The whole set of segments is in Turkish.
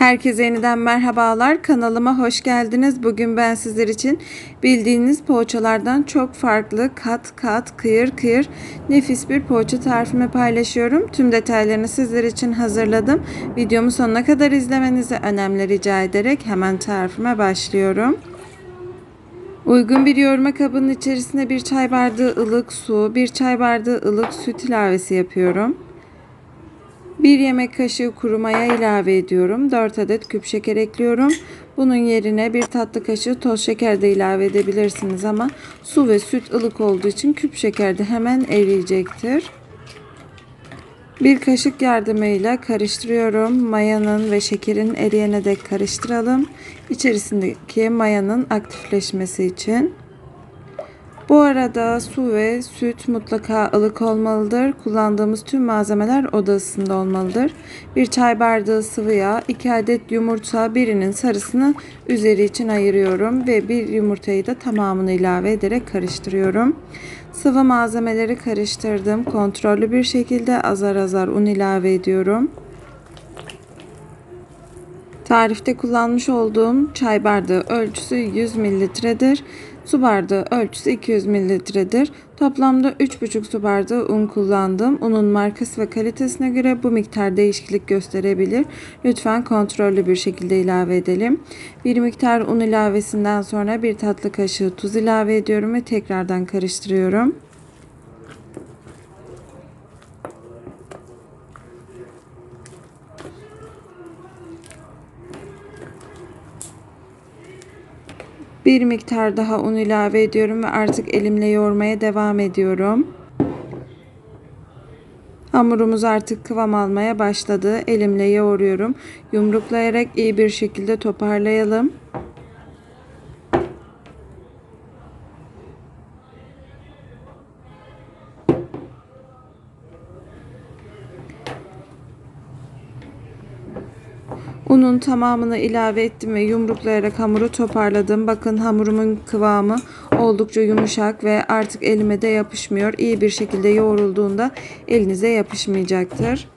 Herkese yeniden merhabalar. Kanalıma hoş geldiniz. Bugün ben sizler için bildiğiniz poğaçalardan çok farklı kat kat kıyır kıyır nefis bir poğaça tarifimi paylaşıyorum. Tüm detaylarını sizler için hazırladım. Videomu sonuna kadar izlemenizi önemli rica ederek hemen tarifime başlıyorum. Uygun bir yoğurma kabının içerisine bir çay bardağı ılık su, bir çay bardağı ılık süt ilavesi yapıyorum. 1 yemek kaşığı kuru maya ilave ediyorum. 4 adet küp şeker ekliyorum. Bunun yerine bir tatlı kaşığı toz şeker de ilave edebilirsiniz ama su ve süt ılık olduğu için küp şeker de hemen eriyecektir. Bir kaşık yardımıyla karıştırıyorum. Mayanın ve şekerin eriyene dek karıştıralım. İçerisindeki mayanın aktifleşmesi için. Bu arada su ve süt mutlaka ılık olmalıdır. Kullandığımız tüm malzemeler oda ısısında olmalıdır. Bir çay bardağı sıvı yağ, 2 adet yumurta, birinin sarısını üzeri için ayırıyorum ve bir yumurtayı da tamamını ilave ederek karıştırıyorum. Sıvı malzemeleri karıştırdım. Kontrollü bir şekilde azar azar un ilave ediyorum. Tarifte kullanmış olduğum çay bardağı ölçüsü 100 mililitredir. Su bardağı ölçüsü 200 mililitredir. Toplamda 3,5 su bardağı un kullandım. Unun markası ve kalitesine göre bu miktar değişiklik gösterebilir. Lütfen kontrollü bir şekilde ilave edelim. Bir miktar un ilavesinden sonra bir tatlı kaşığı tuz ilave ediyorum ve tekrardan karıştırıyorum. Bir miktar daha un ilave ediyorum ve artık elimle yoğurmaya devam ediyorum. Hamurumuz artık kıvam almaya başladı. Elimle yoğuruyorum. Yumruklayarak iyi bir şekilde toparlayalım. Unun tamamını ilave ettim ve yumruklayarak hamuru toparladım. Bakın hamurumun kıvamı oldukça yumuşak ve artık elime de yapışmıyor. İyi bir şekilde yoğrulduğunda elinize yapışmayacaktır.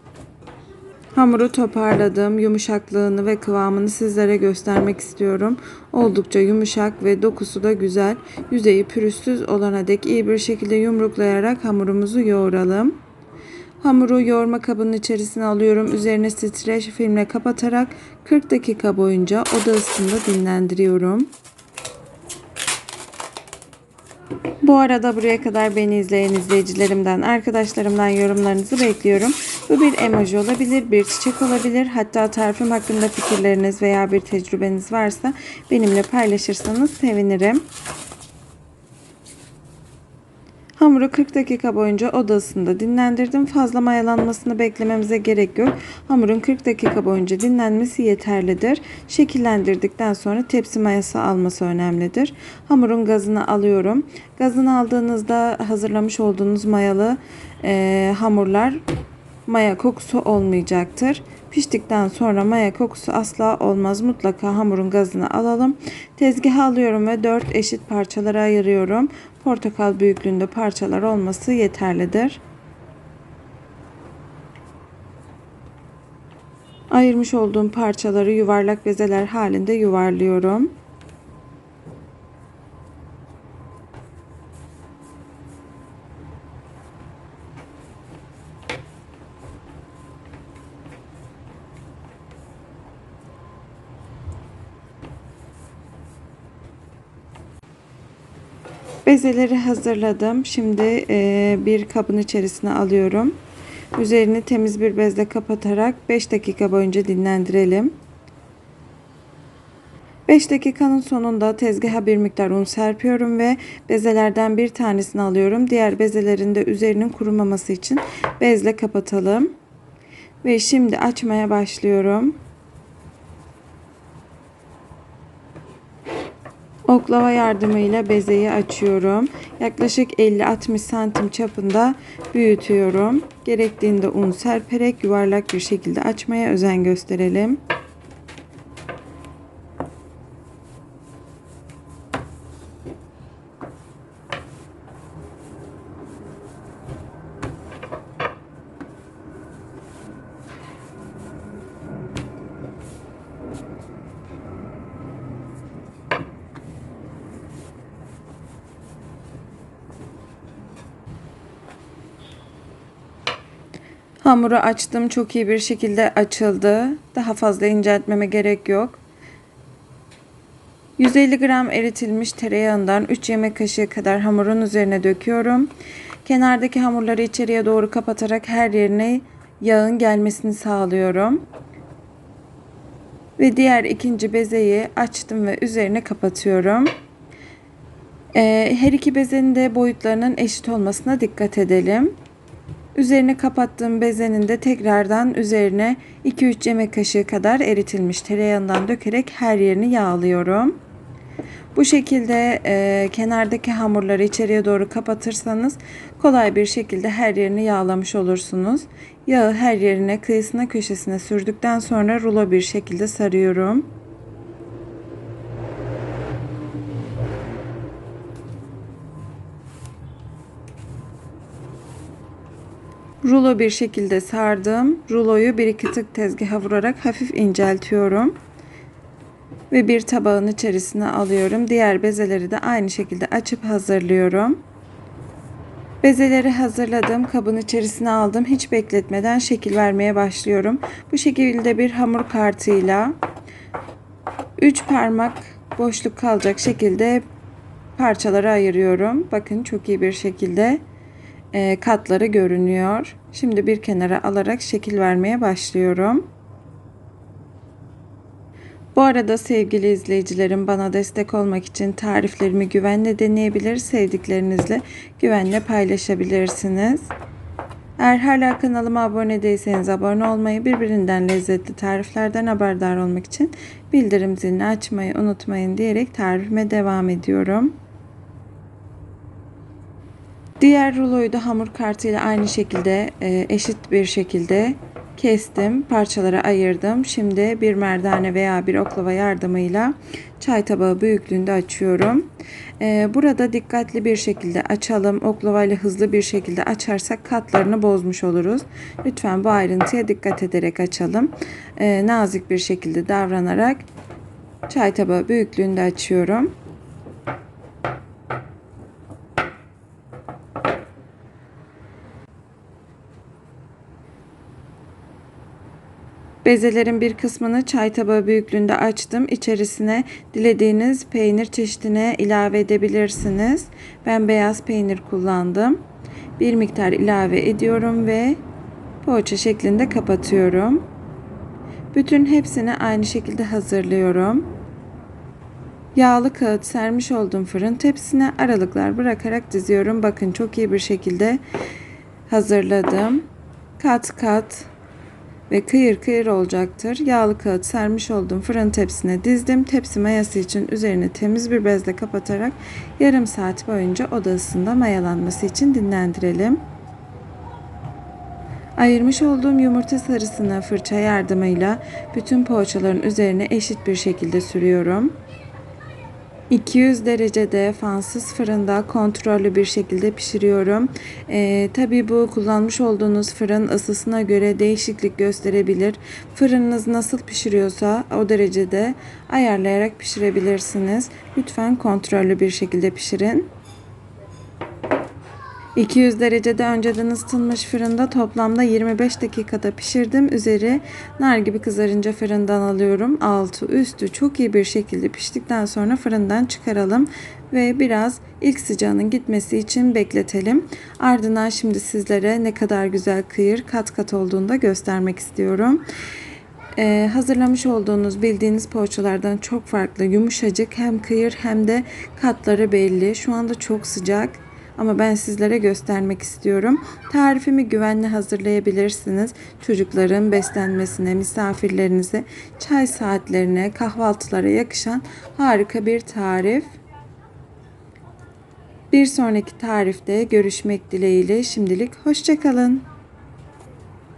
Hamuru toparladım. Yumuşaklığını ve kıvamını sizlere göstermek istiyorum. Oldukça yumuşak ve dokusu da güzel. Yüzeyi pürüzsüz olana dek iyi bir şekilde yumruklayarak hamurumuzu yoğuralım. Hamuru yoğurma kabının içerisine alıyorum. Üzerine streç filmle kapatarak 40 dakika boyunca oda ısısında dinlendiriyorum. Bu arada buraya kadar beni izleyen izleyicilerimden, arkadaşlarımdan yorumlarınızı bekliyorum. Bu bir emoji olabilir, bir çiçek olabilir. Hatta tarifim hakkında fikirleriniz veya bir tecrübeniz varsa benimle paylaşırsanız sevinirim. Hamuru 40 dakika boyunca odasında dinlendirdim. Fazla mayalanmasını beklememize gerek yok. Hamurun 40 dakika boyunca dinlenmesi yeterlidir. Şekillendirdikten sonra tepsi mayası alması önemlidir. Hamurun gazını alıyorum. Gazını aldığınızda hazırlamış olduğunuz mayalı e, hamurlar maya kokusu olmayacaktır. Piştikten sonra maya kokusu asla olmaz. Mutlaka hamurun gazını alalım. Tezgaha alıyorum ve 4 eşit parçalara ayırıyorum. Portakal büyüklüğünde parçalar olması yeterlidir. Ayırmış olduğum parçaları yuvarlak bezeler halinde yuvarlıyorum. Bezeleri hazırladım. Şimdi e, bir kabın içerisine alıyorum. Üzerini temiz bir bezle kapatarak 5 dakika boyunca dinlendirelim. 5 dakikanın sonunda tezgaha bir miktar un serpiyorum ve bezelerden bir tanesini alıyorum. Diğer bezelerin de üzerinin kurumaması için bezle kapatalım. Ve şimdi açmaya başlıyorum. Oklava yardımıyla bezeyi açıyorum. Yaklaşık 50-60 santim çapında büyütüyorum. Gerektiğinde un serperek yuvarlak bir şekilde açmaya özen gösterelim. Hamuru açtım. Çok iyi bir şekilde açıldı. Daha fazla inceltmeme gerek yok. 150 gram eritilmiş tereyağından 3 yemek kaşığı kadar hamurun üzerine döküyorum. Kenardaki hamurları içeriye doğru kapatarak her yerine yağın gelmesini sağlıyorum. Ve diğer ikinci bezeyi açtım ve üzerine kapatıyorum. Ee, her iki bezenin de boyutlarının eşit olmasına dikkat edelim. Üzerine kapattığım bezenin de tekrardan üzerine 2-3 yemek kaşığı kadar eritilmiş tereyağından dökerek her yerini yağlıyorum. Bu şekilde e, kenardaki hamurları içeriye doğru kapatırsanız kolay bir şekilde her yerini yağlamış olursunuz. Yağı her yerine kıyısına köşesine sürdükten sonra rulo bir şekilde sarıyorum. Rulo bir şekilde sardım. Ruloyu bir iki tık tezgaha vurarak hafif inceltiyorum. Ve bir tabağın içerisine alıyorum. Diğer bezeleri de aynı şekilde açıp hazırlıyorum. Bezeleri hazırladım. Kabın içerisine aldım. Hiç bekletmeden şekil vermeye başlıyorum. Bu şekilde bir hamur kartıyla 3 parmak boşluk kalacak şekilde parçaları ayırıyorum. Bakın çok iyi bir şekilde katları görünüyor. Şimdi bir kenara alarak şekil vermeye başlıyorum. Bu arada sevgili izleyicilerim bana destek olmak için tariflerimi güvenle deneyebilir, sevdiklerinizle güvenle paylaşabilirsiniz. Eğer hala kanalıma abone değilseniz abone olmayı, birbirinden lezzetli tariflerden haberdar olmak için bildirim zilini açmayı unutmayın diyerek tarifime devam ediyorum. Diğer ruloyu da hamur kartıyla aynı şekilde e, eşit bir şekilde kestim, parçalara ayırdım. Şimdi bir merdane veya bir oklava yardımıyla çay tabağı büyüklüğünde açıyorum. E, burada dikkatli bir şekilde açalım. Oklava ile hızlı bir şekilde açarsak katlarını bozmuş oluruz. Lütfen bu ayrıntıya dikkat ederek açalım. E, nazik bir şekilde davranarak çay tabağı büyüklüğünde açıyorum. Bezelerin bir kısmını çay tabağı büyüklüğünde açtım. İçerisine dilediğiniz peynir çeşidine ilave edebilirsiniz. Ben beyaz peynir kullandım. Bir miktar ilave ediyorum ve poğaça şeklinde kapatıyorum. Bütün hepsini aynı şekilde hazırlıyorum. Yağlı kağıt sermiş olduğum fırın tepsisine aralıklar bırakarak diziyorum. Bakın çok iyi bir şekilde hazırladım. Kat kat ve kıyır kıyır olacaktır. Yağlı kağıt sermiş olduğum fırın tepsine dizdim. Tepsi mayası için üzerine temiz bir bezle kapatarak yarım saat boyunca oda ısısında mayalanması için dinlendirelim. Ayırmış olduğum yumurta sarısını fırça yardımıyla bütün poğaçaların üzerine eşit bir şekilde sürüyorum. 200 derecede fansız fırında kontrollü bir şekilde pişiriyorum. Ee, Tabi bu kullanmış olduğunuz fırın ısısına göre değişiklik gösterebilir. Fırınınız nasıl pişiriyorsa o derecede ayarlayarak pişirebilirsiniz. Lütfen kontrollü bir şekilde pişirin. 200 derecede önceden ısıtılmış fırında toplamda 25 dakikada pişirdim. Üzeri nar gibi kızarınca fırından alıyorum. Altı üstü çok iyi bir şekilde piştikten sonra fırından çıkaralım ve biraz ilk sıcağının gitmesi için bekletelim. Ardından şimdi sizlere ne kadar güzel kıyır kat kat olduğunu da göstermek istiyorum. Ee, hazırlamış olduğunuz bildiğiniz poğaçalardan çok farklı yumuşacık hem kıyır hem de katları belli. Şu anda çok sıcak ama ben sizlere göstermek istiyorum. Tarifimi güvenli hazırlayabilirsiniz. Çocukların beslenmesine, misafirlerinize, çay saatlerine, kahvaltılara yakışan harika bir tarif. Bir sonraki tarifte görüşmek dileğiyle şimdilik hoşçakalın.